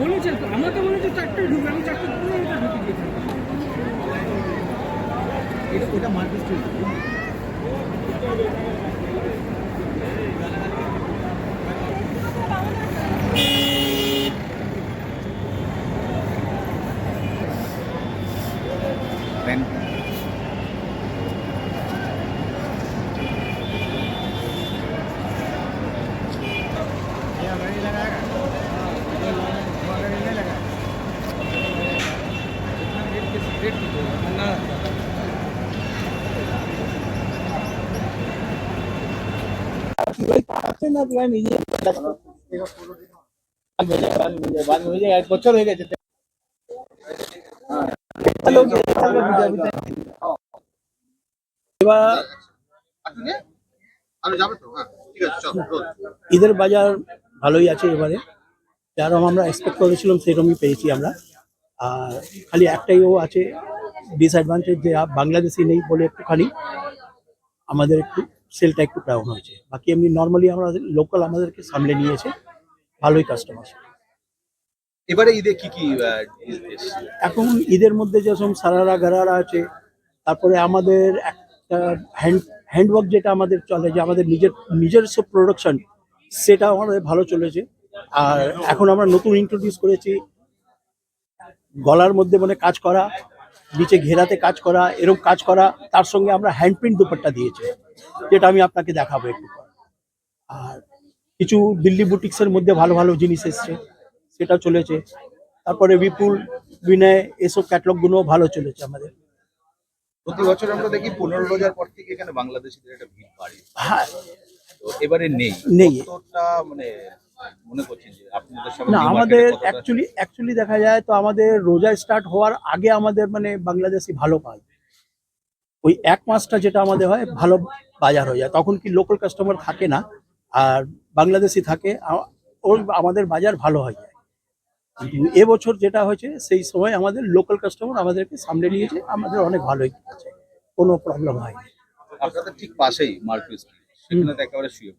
বলেছে তো আমাকে বলেছে চারটে ঢুকবে আমি চারটে ঢুকে দিয়েছি এটা মার্কেট হ্যাঁ ঈদের বাজার ভালোই আছে এবারে। যেরকম আমরা এক্সপেক্ট করেছিলাম সেরকমই পেয়েছি আমরা। আর খালি একটাই ও আছে ডিসঅ্যাডভান্টেজ যে বাংলাদেশি নেই বলে একটুখানি। আমাদের একটু সেলটা একটু ডাউন হয়েছে। বাকি এমনি নর্মালি আমরা লোকাল আমাদেরকে সামলে নিয়েছে ভালোই কাস্টমার এবারে ঈদে কি কি এখন ঈদের মধ্যে যেরকম সারারা গারারা আছে তারপরে আমাদের একটা হ্যান্ড হ্যান্ডওয়ার্ক যেটা আমাদের চলে যে আমাদের নিজের নিজস্ব প্রোডাকশন সেটা আমাদের ভালো চলেছে। আর এখন আমরা নতুন ইন্ট্রোডিউস করেছি গলার মধ্যে মানে কাজ করা নিচে ঘেরাতে কাজ করা এরকম কাজ করা তার সঙ্গে আমরা হ্যান্ডপ্রিন্ট দুপাট্টা দিয়েছি যেটা আমি আপনাকে দেখাবো একটু আর কিছু দিল্লি বুটিক্সের মধ্যে ভালো ভালো জিনিস এসছে সেটা চলেছে। তারপরে বিপুল বিনয় এসব ক্যাটলগুলো ভালো চলেছে আমাদের। প্রতি বছর আমরা দেখি পনেরো রোজার পর থেকে এখানে বাংলাদেশিদের একটা ভিড় বাড়ে। হ্যাঁ। এবারে নেই। নেই। মানে না আমাদের অ্যাকচুয়ালি অ্যাকচুয়ালি দেখা যায় তো আমাদের রোজা স্টার্ট হওয়ার আগে আমাদের মানে বাংলাদেশি ভালো পায় ওই এক মাসটা যেটা আমাদের হয় ভালো বাজার হয়ে যায়। তখন কি লোকাল কাস্টমার থাকে না আর বাংলাদেশি থাকে ওই আমাদের বাজার ভালো হয়ে যায়। কিন্তু এবছর যেটা হয়েছে সেই সময় আমাদের লোকাল কাস্টমার আমাদেরকে সামলে নিয়েছে আমাদের অনেক ভালোই কোনো প্রবলেম হয়নি। আপনাদের ঠিক পাশেই মার্কেট সেখানে একেবারে শুয়ে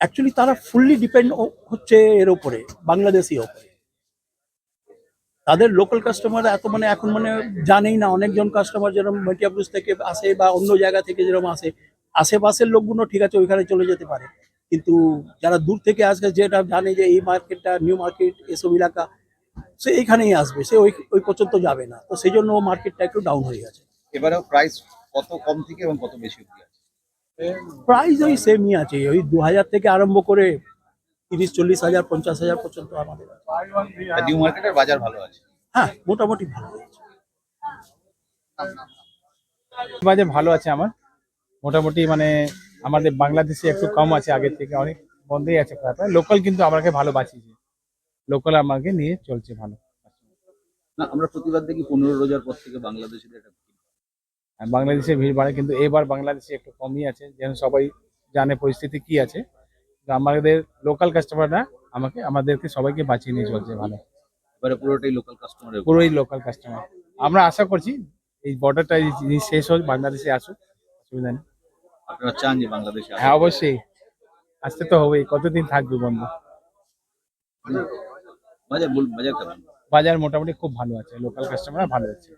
অ্যাকচুয়ালি তারা ফুললি ডিপেন্ড হচ্ছে এর ওপরে বাংলাদেশি ওপরে তাদের লোকাল কাস্টমার এত মানে এখন মানে জানেই না, অনেকজন কাস্টমার যেরকম মেটিয়াপুস থেকে আসে বা অন্য জায়গা থেকে যেরকম আসে, আশেপাশের লোকগুলো ঠিক আছে, ওইখানে চলে যেতে পারে। কিন্তু যারা দূর থেকে আসবে যেটা জানে যে এই মার্কেটটা নিউ মার্কেট এসব এলাকা, সে এইখানেই আসবে, সে ওই ওই পর্যন্ত যাবে না। তো সেই জন্য মার্কেটটা একটু ডাউন হয়ে গেছে। এবারেও প্রাইস কত কম থেকে এবং কত বেশি অব্দি আছে প্রাইস ওই সেমই আছে। ওই দু হাজার থেকে আরম্ভ করে তিরিশ চল্লিশ হাজার পঞ্চাশ হাজার পর্যন্ত আমাদের নিউ মার্কেটের বাজার ভালো আছে? হ্যাঁ মোটামুটি ভালো হয়েছে বাজে ভালো আছে আমার। মোটামুটি মানে আমাদের বাংলাদেশে একটু কম আছে আগের থেকে অনেক বন্ধই আছে প্রায়। লোকাল কিন্তু আমাকে ভালো বাঁচিয়েছে লোকাল আমাকে নিয়ে চলছে ভালো। না আমরা প্রতিবার দেখি পনেরো রোজার পর থেকে বাংলাদেশিদের একটা বাংলাদেশে ভিড় বাড়ে কিন্তু এবার বাংলাদেশে একটু কমই আছে। যেন সবাই জানে পরিস্থিতি কি আছে। আমাদের লোকাল কাস্টমাররা আমাকে আমাদেরকে সবাইকে বাঁচিয়ে নিয়ে চলছে ভালো। এবারে পুরোটাই লোকাল কাস্টমার পুরোই লোকাল কাস্টমার আমরা আশা করছি এই বর্ডারটা শেষ হোক বাংলাদেশে আসুক অসুবিধা নেই। আপনারা চান যে বাংলাদেশে হ্যাঁ অবশ্যই। আসতে তো হবেই কতদিন থাকবে বন্ধ? বাজার বাজার বাজার মোটামুটি খুব ভালো আছে লোকাল কাস্টমার ভালো আছে।